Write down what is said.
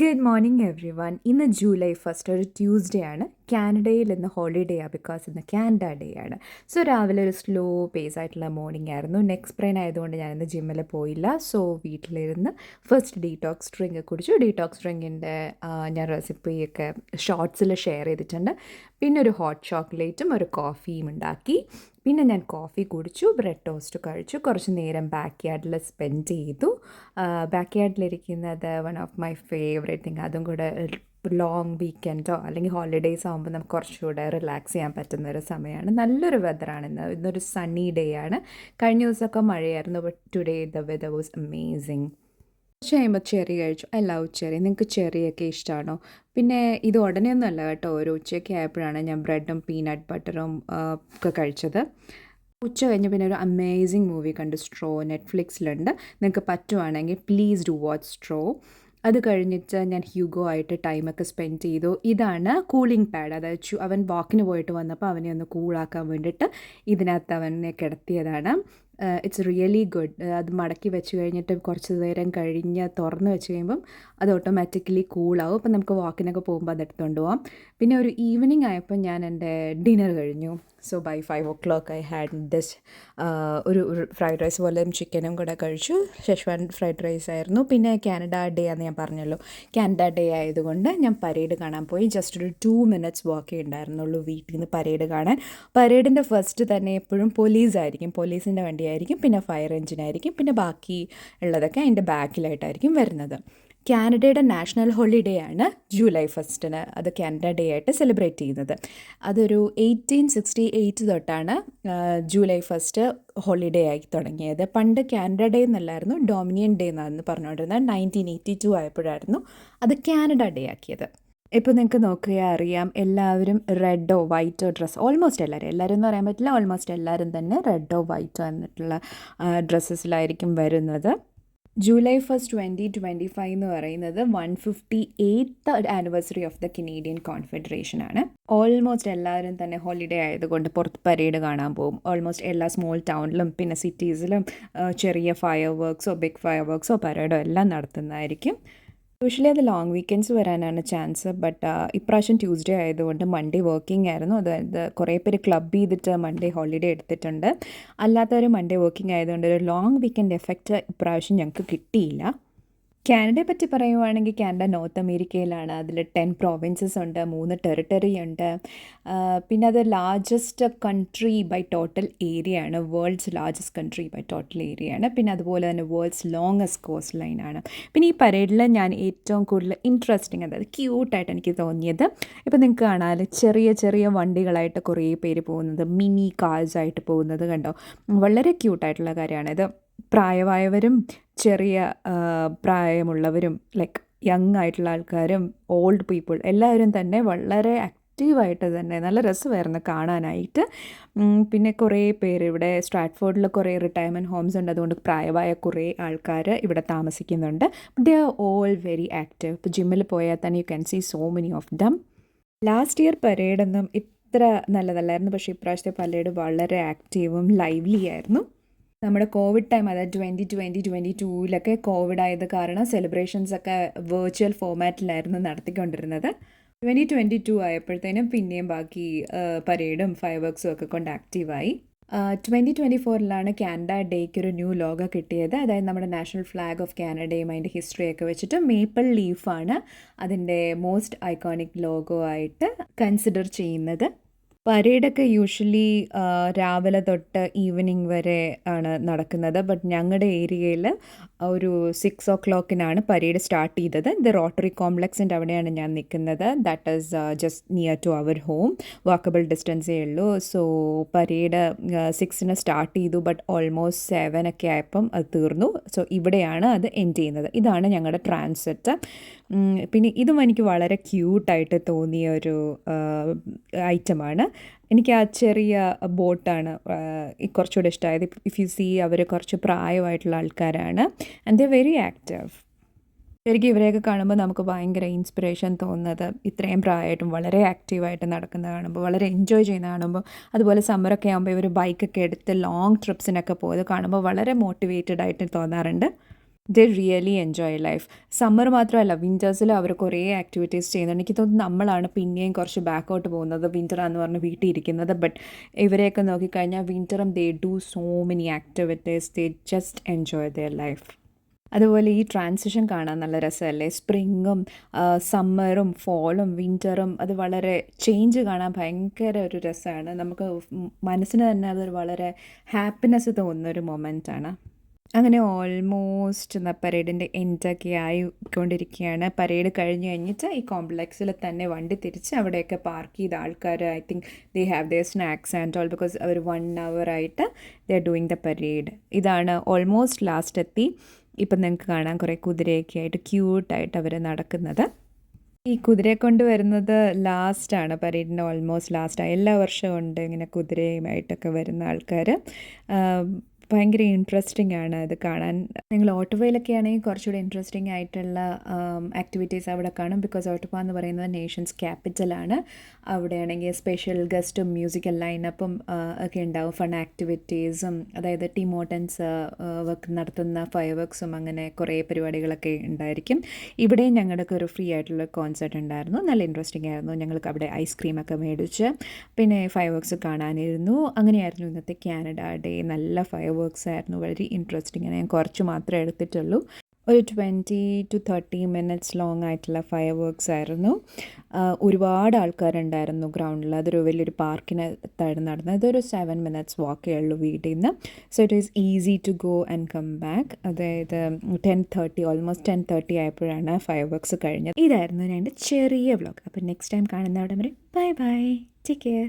Good morning every one ഇന്ന് July first ഒരു Tuesday ആണ്. കാനഡയിൽ ഇന്ന് ഹോളിഡേ ആണ് ബിക്കോസ് ഇന്ന് കാനഡ ഡേ ആണ്. സോ രാവിലെ ഒരു സ്ലോ പേസ് ആയിട്ടുള്ള മോർണിംഗ് ആയിരുന്നു. നെക്സ്റ്റ് ബ്രെയിൻ ആയതുകൊണ്ട് ഞാൻ ഇന്ന് ജിമ്മിൽ പോയില്ല. സോ വീട്ടിലിരുന്ന് ഫസ്റ്റ് ഡീടോക്സ് ഡ്രിങ്ക് കുടിച്ചു. ഡീടോക്സ് ഡ്രിങ്കിന്റെ ഞാൻ റെസിപ്പിയൊക്കെ ഷോർട്സിൽ ഷെയർ ചെയ്തിട്ടുണ്ട്. പിന്നെ ഒരു ഹോട്ട് ചോക്ലേറ്റും ഒരു കോഫിയും ഉണ്ടാക്കി. പിന്നെ ഞാൻ കോഫി കുടിച്ചു ബ്രെഡ് ടോസ്റ്റ് കഴിച്ചു. കുറച്ച് നേരം ബാക്ക് യാർഡിൽ സ്പെൻഡ് ചെയ്തു. Back യാർഡിലിരിക്കുന്നത് one of my favourite thing അതും കൂടെ ലോങ് വീക്കെൻഡോ അല്ലെങ്കിൽ ഹോളിഡേയ്സ് ആകുമ്പോൾ നമുക്ക് കുറച്ചുകൂടെ റിലാക്സ് ചെയ്യാൻ പറ്റുന്ന ഒരു സമയമാണ്. നല്ലൊരു വെതറാണ് ഇന്ന്. ഇന്നൊരു സണ്ണി ഡേ ആണ്. കഴിഞ്ഞ ദിവസമൊക്കെ മഴയായിരുന്നു but today the weather was amazing കുറച്ച് കഴിയുമ്പോൾ ചെറി കഴിച്ചു. ഐ ലവ് നിങ്ങൾക്ക് ചെറിയൊക്കെ ഇഷ്ടമാണോ പിന്നെ ഇത് ഉടനെയൊന്നും അല്ല കേട്ടോ. ഒരു ഉച്ചയൊക്കെ ആയപ്പോഴാണ് ഞാൻ ബ്രെഡും പീനട്ട് ബട്ടറും ഒക്കെ കഴിച്ചത്. ഉച്ച കഴിഞ്ഞ് പിന്നെ ഒരു അമേസിങ് മൂവി കണ്ടു സ്ട്രോ നെറ്റ്ഫ്ലിക്സിലുണ്ട്. നിങ്ങൾക്ക് പറ്റുവാണെങ്കിൽ പ്ലീസ് ഡു വാച്ച് സ്ട്രോ. അത് കഴിഞ്ഞിട്ട് ഞാൻ ഹ്യൂഗോ ആയിട്ട് ടൈമൊക്കെ സ്പെൻഡ് ചെയ്തു. ഇതാണ് കൂളിംഗ് പാഡ് അതായത് അവൻ വാക്കിന് പോയിട്ട് വന്നപ്പോൾ അവനെ ഒന്ന് കൂളാക്കാൻ വേണ്ടിയിട്ട് ഇതിനകത്ത് അവനെ കിടത്തിയതാണ്. ഇറ്റ്സ് റിയലി ഗുഡ് അത് മടക്കി വെച്ച് കഴിഞ്ഞിട്ട് കുറച്ച് നേരം കഴിഞ്ഞ് തുറന്ന് വെച്ച് കഴിയുമ്പം അത് ഓട്ടോമാറ്റിക്കലി കൂളാവും അപ്പം നമുക്ക് വാക്കിനൊക്കെ പോകുമ്പോൾ അത് എടുത്തുകൊണ്ട് പോവാം. പിന്നെ ഒരു ഈവനിങ് ആയപ്പോൾ ഞാൻ എന്റെ ഡിന്നർ കഴിഞ്ഞു. So by five o'clock I had this ഒരു ഫ്രൈഡ് റൈസ് പോലെ ചിക്കനും കൂടെ കഴിച്ചു. ഷെഷ്വാൻ ഫ്രൈഡ് റൈസ് ആയിരുന്നു. പിന്നെ കാനഡ ഡേ ആണെന്ന് ഞാൻ പറഞ്ഞല്ലോ. കാനഡ ഡേ ആയതുകൊണ്ട് ഞാൻ പരേഡ് കാണാൻ പോയി. ജസ്റ്റ് ഒരു ടു മിനിറ്റ്സ് വാക്കേ ഉണ്ടായിരുന്നുള്ളൂ വീട്ടിൽ നിന്ന് പരേഡ് കാണാൻ. പരേഡിന്റെ ഫസ്റ്റ് തന്നെ എപ്പോഴും പോലീസായിരിക്കും പോലീസിന്റെ വണ്ടിയായിരിക്കും പിന്നെ ഫയർ എഞ്ചിനായിരിക്കും പിന്നെ ബാക്കി ഉള്ളതൊക്കെ അതിന്റെ ബാക്കിലായിട്ടായിരിക്കും വരുന്നത്. കാനഡയുടെ നാഷണൽ ഹോളിഡേ ആണ് ജൂലൈ ഫസ്റ്റിന്. അത് കാനഡ ഡേ ആയിട്ട് സെലിബ്രേറ്റ് ചെയ്യുന്നത്. അതൊരു എയ്റ്റീൻ സിക്സ്റ്റി എയ്റ്റ് തൊട്ടാണ് ജൂലൈ ഫസ്റ്റ് ഹോളിഡേ ആയി തുടങ്ങിയത്. പണ്ട് കാനഡ ഡേ എന്നല്ലായിരുന്നു ഡൊമിനിയൻ ഡേ എന്നായിരുന്നു പറഞ്ഞുകൊണ്ടിരുന്നത്. നയന്റീൻ എയ്റ്റി ടു ആയപ്പോഴായിരുന്നു അത് കാനഡ ഡേ ആക്കിയത്. ഇപ്പോൾ നിങ്ങൾക്ക് നോക്കിയാൽ അറിയാം എല്ലാവരും റെഡോ വൈറ്റോ ഡ്രസ്സ് ഓൾമോസ്റ്റ് എല്ലാവരും എല്ലാവരും എന്ന് പറയാൻ പറ്റില്ല ഓൾമോസ്റ്റ് എല്ലാവരും തന്നെ റെഡോ വൈറ്റോ എന്നിട്ടുള്ള ഡ്രസ്സസിലായിരിക്കും വരുന്നത്. July first twenty twenty five എന്ന് പറയുന്നത് one fifty eighth anniversary of the Canadian confederation ആണ്. ഓൾമോസ്റ്റ് എല്ലാവരും തന്നെ ഹോളിഡേ ആയതുകൊണ്ട് പുറത്ത് പരേഡ് കാണാൻ പോകും ഓൾമോസ്റ്റ് എല്ലാ സ്മോൾ ടൗണിലും പിന്നെ സിറ്റീസിലും ചെറിയ ഫയർ വർക്ക്സോ ബിഗ് ഫയർ വർക്ക്സോ പരേഡോ എല്ലാം നടത്തുന്നതായിരിക്കും. യൂഷ്വലി അത് ലോങ് വീക്കെൻഡ്സ് വരാനാണ് ചാൻസ് ബട്ട് ഇപ്രാവശ്യം ട്യൂസ്ഡേ ആയതുകൊണ്ട് മൺഡേ വർക്കിംഗ് ആയിരുന്നു. അതായത് കുറേ പേര് ക്ലബ് ചെയ്തിട്ട് മൺഡേ ഹോളിഡേ എടുത്തിട്ടുണ്ട്. അല്ലാത്തവർ മൺഡേ വർക്കിംഗ് ആയതുകൊണ്ട് ഒരു ലോങ് വീക്കെൻഡ് എഫക്റ്റ് ഇപ്രാവശ്യം ഞങ്ങൾക്ക് കിട്ടിയില്ല. കാനഡയെ പറ്റി പറയുവാണെങ്കിൽ കാനഡ നോർത്ത് അമേരിക്കയിലാണ്. അതിൽ ടെൻ പ്രോവിൻസസ് ഉണ്ട് മൂന്ന് ടെറിട്ടറി ഉണ്ട്. പിന്നെ അത് largest country by total area ആണ്. World's largest country by total area ആണ്. പിന്നെ അതുപോലെ തന്നെ വേൾഡ്സ് ലോങ്ങസ്റ്റ് കോസ്റ്റ് ലൈൻ ആണ്. പിന്നെ ഈ പരേഡിൽ ഞാൻ ഏറ്റവും കൂടുതൽ ഇൻട്രസ്റ്റിംഗ് അതായത് ക്യൂട്ടായിട്ട് എനിക്ക് തോന്നിയത് ഇപ്പോൾ നിങ്ങൾക്ക് കാണാൻ ചെറിയ ചെറിയ വണ്ടികളായിട്ട് കുറേ പേര് പോകുന്നത് മിനി കാർസ് ആയിട്ട് പോകുന്നത് കണ്ടോ? വളരെ ക്യൂട്ടായിട്ടുള്ള കാര്യമാണ്. ഇത് പ്രായമായവരും ചെറിയ പ്രായമുള്ളവരും ലൈക്ക് യങ് ആയിട്ടുള്ള ആൾക്കാരും ഓൾഡ് പീപ്പിൾ എല്ലാവരും തന്നെ വളരെ ആക്റ്റീവായിട്ട് തന്നെ നല്ല രസമായിരുന്നു കാണാനായിട്ട്. പിന്നെ കുറേ പേര് ഇവിടെ സ്ട്രാറ്റ്ഫോർഡിൽ കുറേ റിട്ടയർമെന്റ് ഹോംസ് ഉണ്ട്. അതുകൊണ്ട് പ്രായമായ കുറേ ആൾക്കാർ ഇവിടെ താമസിക്കുന്നുണ്ട്. They are all very active ഇപ്പോൾ ജിമ്മിൽ പോയാൽ തന്നെ you can see so many of them last year പരേഡൊന്നും ഇത്ര നല്ലതല്ലായിരുന്നു. പക്ഷേ ഇപ്രാവശ്യത്തെ പരേഡ് വളരെ ആക്റ്റീവും ലൈവ്ലി ആയിരുന്നു. നമ്മുടെ കോവിഡ് ടൈം അതായത് ട്വന്റി ട്വന്റി ട്വന്റി ടൂവിലൊക്കെ കോവിഡ് ആയത് കാരണം സെലിബ്രേഷൻസ് ഒക്കെ വെർച്വൽ ഫോമാറ്റിലായിരുന്നു നടത്തിക്കൊണ്ടിരുന്നത്. ട്വന്റി ട്വന്റി ടു ആയപ്പോഴത്തേനും പിന്നെയും ബാക്കി പരേഡും ഫയർ വർക്സും ഒക്കെ കൊണ്ട് ആക്റ്റീവായി ട്വന്റി ട്വന്റി ഫോറിലാണ് കാനഡ ഡേക്ക് ഒരു ന്യൂ ലോഗോ കിട്ടിയത്. അതായത് നമ്മുടെ നാഷണൽ ഫ്ലാഗ് ഓഫ് കാനഡയും അതിന്റെ ഹിസ്റ്ററിയൊക്കെ വെച്ചിട്ട് മേപ്പിൾ ലീഫാണ് അതിന്റെ മോസ്റ്റ് ഐക്കോണിക് ലോഗോ ആയിട്ട് കൺസിഡർ ചെയ്യുന്നത്. പരേഡൊക്കെ യൂഷ്വലി രാവിലെ തൊട്ട് ഈവനിങ് വരെ ആണ് നടക്കുന്നത്. ബട്ട് ഞങ്ങളുടെ ഏരിയയിൽ ഒരു സിക്സ് ഓ ക്ലോക്കിനാണ് പരേഡ് സ്റ്റാർട്ട് ചെയ്തത്. ഇത് റോട്ടറി കോംപ്ലക്സിന്റെ അവിടെയാണ് ഞാൻ നിൽക്കുന്നത് that is just near to our home walkable ഡിസ്റ്റൻസേ ഉള്ളൂ. സോ പരേഡ് സിക്സിന് സ്റ്റാർട്ട് ചെയ്തു. ബട്ട് ഓൾമോസ്റ്റ് സെവൻ ഒക്കെ ആയപ്പം അത് തീർന്നു. സോ ഇവിടെയാണ് അത് എൻഡ് ചെയ്യുന്നത്. ഇതാണ് ഞങ്ങളുടെ ട്രാൻസിറ്റ് പിന്നെ ഇതും എനിക്ക് വളരെ ക്യൂട്ടായിട്ട് തോന്നിയ ഒരു ഐറ്റമാണ് എനിക്ക് ആ ചെറിയ ബോട്ടാണ് കുറച്ചുകൂടെ ഇഷ്ടമായത് ഇഫ് യു സീ അവർ കുറച്ച് പ്രായമായിട്ടുള്ള ആൾക്കാരാണ് ആൻഡ് ദ വെരി ആക്റ്റീവ് ശരിക്കും ഇവരെയൊക്കെ കാണുമ്പോൾ നമുക്ക് ഭയങ്കര ഇൻസ്പിറേഷൻ തോന്നുന്നത് ഇത്രയും പ്രായമായിട്ടും വളരെ ആക്റ്റീവായിട്ട് നടക്കുന്നത് കാണുമ്പോൾ വളരെ എൻജോയ് ചെയ്യുന്ന കാണുമ്പോൾ അതുപോലെ സമ്മറൊക്കെ ആകുമ്പോൾ ഇവർ ബൈക്കൊക്കെ എടുത്ത് ലോങ് ട്രിപ്സിനൊക്കെ പോയത് കാണുമ്പോൾ വളരെ മോട്ടിവേറ്റഡ് ആയിട്ട് തോന്നാറുണ്ട്. They really enjoy life. Summer മാത്രമല്ല വിന്റേഴ്സിൽ അവർ കുറേ ആക്ടിവിറ്റീസ് ചെയ്യുന്നുണ്ട്. എനിക്ക് തോന്നുന്നു നമ്മളാണ് പിന്നെയും കുറച്ച് ബാക്കോട്ട് പോകുന്നത് വിന്ററാന്ന് പറഞ്ഞ് വീട്ടിൽ ഇരിക്കുന്നത് ബട്ട് ഇവരെയൊക്കെ നോക്കിക്കഴിഞ്ഞാൽ വിന്ററും they do so many activities. They just enjoy their life. അതുപോലെ ഈ ട്രാൻസിഷൻ കാണാൻ നല്ല രസമല്ലേ? സ്പ്രിങ്ങും സമ്മറും ഫോളും വിന്ററും അത് വളരെ ചേഞ്ച് കാണാൻ ഭയങ്കര ഒരു രസമാണ്. നമുക്ക് മനസ്സിന് തന്നെ അതൊരു വളരെ ഹാപ്പിനെസ് തോന്നുന്ന ഒരു മൊമെന്റാണ് അങ്ങനെ ഓൾമോസ്റ്റ് പരേഡിന്റെ എൻഡൊക്കെ ആയിക്കൊണ്ടിരിക്കുകയാണ്. പരേഡ് കഴിഞ്ഞ് കഴിഞ്ഞിട്ട് ഈ കോംപ്ലക്സിൽ തന്നെ വണ്ടി തിരിച്ച് അവിടെയൊക്കെ പാർക്ക് ചെയ്ത ആൾക്കാർ I think they have they snacks and all because our one hour ആയിട്ട് they are doing the parade ഇതാണ് ഓൾമോസ്റ്റ് ലാസ്റ്റ് എത്തി. ഇപ്പം നിങ്ങൾക്ക് കാണാൻ കുറേ കുതിരയൊക്കെ ആയിട്ട് ക്യൂട്ടായിട്ട് അവർ നടക്കുന്നത്. ഈ കുതിരയെ കൊണ്ട് വരുന്നത് ലാസ്റ്റാണ് പരേഡിന്റെ ഓൾമോസ്റ്റ് ലാസ്റ്റാണ് എല്ലാ വർഷവും ഉണ്ട് ഇങ്ങനെ കുതിരയുമായിട്ടൊക്കെ വരുന്ന ആൾക്കാർ. ഭയങ്കര ഇൻട്രസ്റ്റിംഗ് ആണ് അത് കാണാൻ. നിങ്ങൾ ഓട്ടോവയിലൊക്കെ ആണെങ്കിൽ കുറച്ചുകൂടി ഇൻട്രസ്റ്റിംഗ് ആയിട്ടുള്ള ആക്ടിവിറ്റീസ് അവിടെ കാണും. ബിക്കോസ് ഓട്ടോവ എന്ന് പറയുന്നത് നേഷൻസ് ക്യാപിറ്റലാണ് അവിടെയാണെങ്കിൽ സ്പെഷ്യൽ ഗസ്റ്റും മ്യൂസിക്കൽ ലൈനപ്പും ഒക്കെ ഉണ്ടാവും. ഫൺ ആക്ടിവിറ്റീസും അതായത് ടിമോട്ടൻസ് വർക്ക് നടത്തുന്ന ഫയർ വർക്ക്സും അങ്ങനെ കുറേ പരിപാടികളൊക്കെ ഉണ്ടായിരിക്കും. ഇവിടെയും ഞങ്ങൾക്ക് ഒരു ഫ്രീ ആയിട്ടുള്ള കോൺസെർട്ട് ഉണ്ടായിരുന്നു. നല്ല ഇൻട്രസ്റ്റിംഗ് ആയിരുന്നു. ഞങ്ങൾക്ക് അവിടെ ഐസ്ക്രീം ഒക്കെ മേടിച്ച് പിന്നെ ഫയർ വർക്ക്സ് കാണാനിരുന്നു. അങ്ങനെയായിരുന്നു ഇന്നത്തെ കാനഡ ഡേ നല്ല ഫയർ വർക്ക്സ് ആയിരുന്നു. വളരെ ഇൻട്രസ്റ്റിംഗ് ഞാൻ കുറച്ച് മാത്രമേ എടുത്തിട്ടുള്ളൂ. ഒരു twenty to thirty minutes long ആയിട്ടുള്ള ഫയർ വർക്ക്സ് ആയിരുന്നു ഒരുപാട് ആൾക്കാരുണ്ടായിരുന്നു ഗ്രൗണ്ടിൽ അതൊരു വലിയൊരു പാർക്കിനകത്തായിരുന്നു നടന്നത് അതൊരു സെവൻ മിനിറ്റ്സ് വാക്കേ ഉള്ളൂ വീട്ടിൽ നിന്ന് so it is easy to go and come back അതായത് ten thirty almost ten thirty ആയപ്പോഴാണ് ഫയർ വർക്ക്സ് കഴിഞ്ഞത്. ഇതായിരുന്നു എന്റെ ചെറിയ വ്ളോഗ് അപ്പോൾ നെക്സ്റ്റ് ടൈം കാണുന്ന അവിടെ വരെ ബൈ ബൈ ടേക്ക് കെയർ